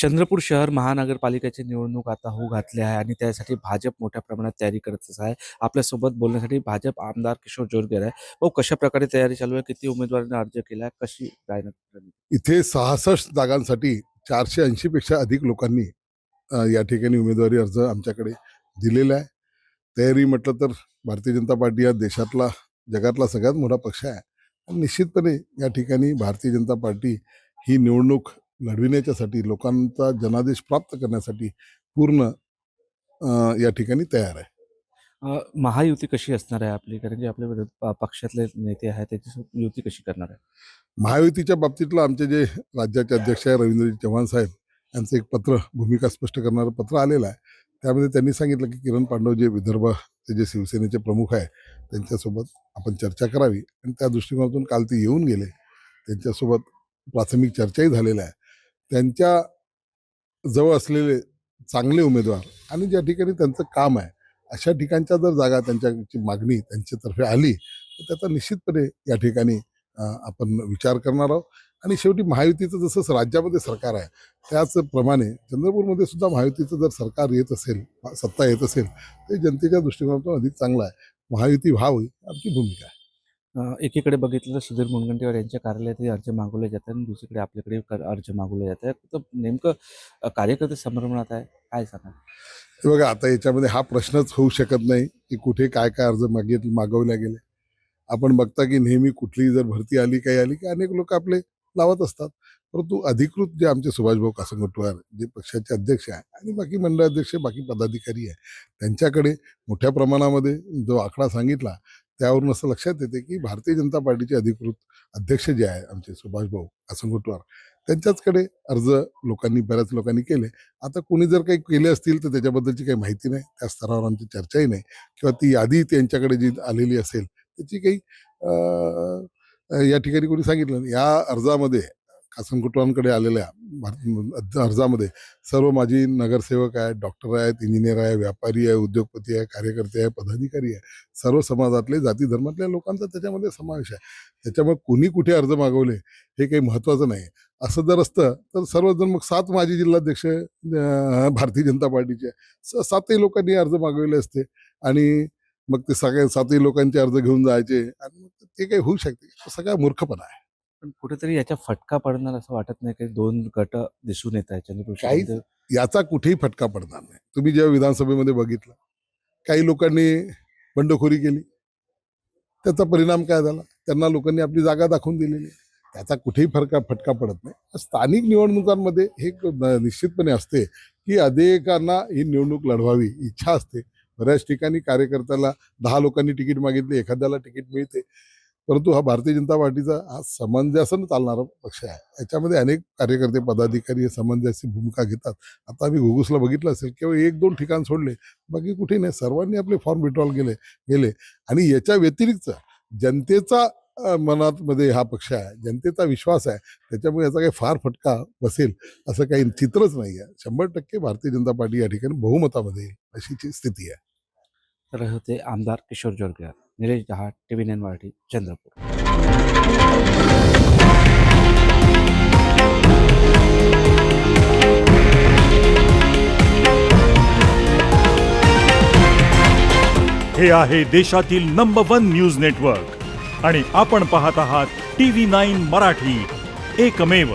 चंद्रपूर शहर महानगरपालिकेची निवडणूक आता होऊ घातली आहे आणि त्यासाठी भाजप मोठ्या प्रमाणात तयारी करतच आहे. आपल्यासोबत बोलण्यासाठी भाजप आमदार किशोर जोरगेर आहे. भाऊ कशा प्रकारे तयारी चालू आहे? किती उमेदवारांनी अर्ज केला आहे? कशी काय इथे सहासष्ट जागांसाठी चारशे ऐंशी पेक्षा अधिक लोकांनी या ठिकाणी उमेदवारी अर्ज आमच्याकडे दिलेला आहे. तयारी म्हटलं तर भारतीय जनता पार्टी हा देशातला जगातला सगळ्यात मोठा पक्ष आहे. आणि निश्चितपणे या ठिकाणी भारतीय जनता पार्टी ही निवडणूक लढविण्याच्यासाठी लोकांचा जनादेश प्राप्त करण्यासाठी पूर्ण या ठिकाणी तयार आहे. महायुती कशी असणार आहे आपली? कारण की विरोध प- पक्षातले नेते आहेत त्याची युती कशी करणार आहे? महायुतीच्या बाबतीतलं आमचे जे राज्याचे अध्यक्ष आहे रवींद्रजी चव्हाण साहेब यांचं एक पत्र भूमिका स्पष्ट करणारं पत्र आलेलं आहे. त्यामध्ये त्यांनी सांगितलं की किरण पांडव जे विदर्भ ते जे शिवसेनेचे प्रमुख आहे त्यांच्यासोबत आपण चर्चा करावी. आणि त्या दृष्टिकोनातून काल ते येऊन गेले. त्यांच्यासोबत प्राथमिक चर्चाही झालेल्या आहे त्यांच्या जवळ असलेले चांगले उमेदवार आणि ज्या ठिकाणी त्यांचं काम आहे अशा ठिकाणच्या जर जागा त्यांच्याची मागणी त्यांच्यातर्फे आली तर त्याचा निश्चितपणे या ठिकाणी आपण विचार करणार आहोत. आणि शेवटी महायुतीचं जसं राज्यामध्ये सरकार आहे त्याचप्रमाणे चंद्रपूरमध्ये सुद्धा महायुतीचं जर सरकार येत असेल सत्ता येत असेल तर जनतेच्या दृष्टिकोनातून अधिक चांगलं आहे. महायुती व्हावी आमची भूमिका आहे. एकीकडे बघितलं तर सुधीर मुनगंटीवार यांच्या कार्यालयात हे अर्ज मागवले जातात आणि दुसरीकडे आपल्याकडे अर्ज मागवले जात आहेत तर नेमकं कार्यकर्ते संभ्रमणात आहे काय सांगा बघा आता याच्यामध्ये हा प्रश्नच होऊ शकत नाही की कुठे काय काय अर्ज मागित मागवल्या गेले आपण बघता की नेहमी कुठलीही जर भरती आली काही आली की अनेक लोक आपले लावत असतात. परंतु अधिकृत जे आमचे सुभाषभाऊ कासंगटवार जे पक्षाचे अध्यक्ष आहे आणि बाकी मंडळ अध्यक्ष बाकी पदाधिकारी आहे त्यांच्याकडे मोठ्या प्रमाणामध्ये जो आकडा सांगितला त्यावरून असं लक्षात येते की भारतीय जनता पार्टीचे अधिकृत अध्यक्ष जे आहे आमचे सुभाषभाऊ असंगोटवार त्यांच्याचकडे अर्ज लोकांनी बऱ्याच लोकांनी केले. आता कोणी जर काही केले असतील तर त्याच्याबद्दलची काही माहिती नाही त्या स्तरावर आमची चर्चाही नाही. किंवा ती यादी त्यांच्याकडे जी आलेली असेल त्याची काही या ठिकाणी कोणी सांगितलं या अर्जामध्ये कासन कुटुंबांकडे आलेल्या भारत- अर्जामध्ये सर्व माजी नगरसेवक आहेत डॉक्टर आहेत इंजिनियर आहे व्यापारी आहे उद्योगपती आहे कार्यकर्ते आहे पदाधिकारी आहे. सर्व समाजातले जाती धर्मातल्या लोकांचा त्याच्यामध्ये समावेश आहे. त्याच्यामुळे कुणी कुठे अर्ज मागवले हे काही महत्त्वाचं नाही. असं जर असतं तर सर्वजण मग सात माजी जिल्हाध्यक्ष भारतीय जनता पार्टीचे स- सातही लोकांनी अर्ज मागवले असते. आणि मग ते सगळ्या सातही लोकांचे अर्ज घेऊन जायचे. आणि मग ते काही होऊ शकते. सगळा मूर्खपणा आहे. पण कुठेतरी याच्या फटका पडणार असं वाटत नाही की दोन गट दिसून येत आहेत. चंद्रपूर. याचा कुठेही फटका पडणार नाही. तुम्ही जेव्हा विधानसभेमध्ये बघितलं काही लोकांनी बंडखोरी केली. त्याचा परिणाम काय झाला? त्यांना लोकांनी आपली जागा दाखवून दिलेली. आहे. त्याचा कुठेही फरका फटका पडत नाही. स्थानिक निवडणुकांमध्ये हे निश्चितपणे असते की अनेकांना ही निवडणूक लढवावी इच्छा असते. बऱ्याच ठिकाणी कार्यकर्त्याला दहा लोकांनी तिकीट मागितले एखाद्याला तिकीट मिळते. परंतु हा भारतीय जनता पार्टीचा हा समंजसानं चालणारा पक्ष आहे. याच्यामध्ये अनेक कार्यकर्ते पदाधिकारी समंजसी भूमिका घेतात. आता आम्ही घुगुसला बघितलं असेल केवळ एक दोन ठिकाण सोडले बाकी कुठे नाही. सर्वांनी आपले फॉर्म विड्रॉल केले गेले. आणि याच्या व्यतिरिक्त जनतेचा मनात मध्ये हा पक्ष आहे जनतेचा विश्वास आहे. त्याच्यामुळे याचा काही फार फटका बसेल असं काही चित्रच नाही आहे. शंभर टक्के भारतीय जनता पार्टी या ठिकाणी बहुमतामध्ये येईल अशी स्थिती आहे. तर होते आमदार Kishor Jorkar Nilesh T V nine Marathi Chandrapur. हे आहे देशातील नंबर वन न्यूज नेटवर्क आणि आपण पाहत आहात टी व्ही नाईन मराठी. एकमेव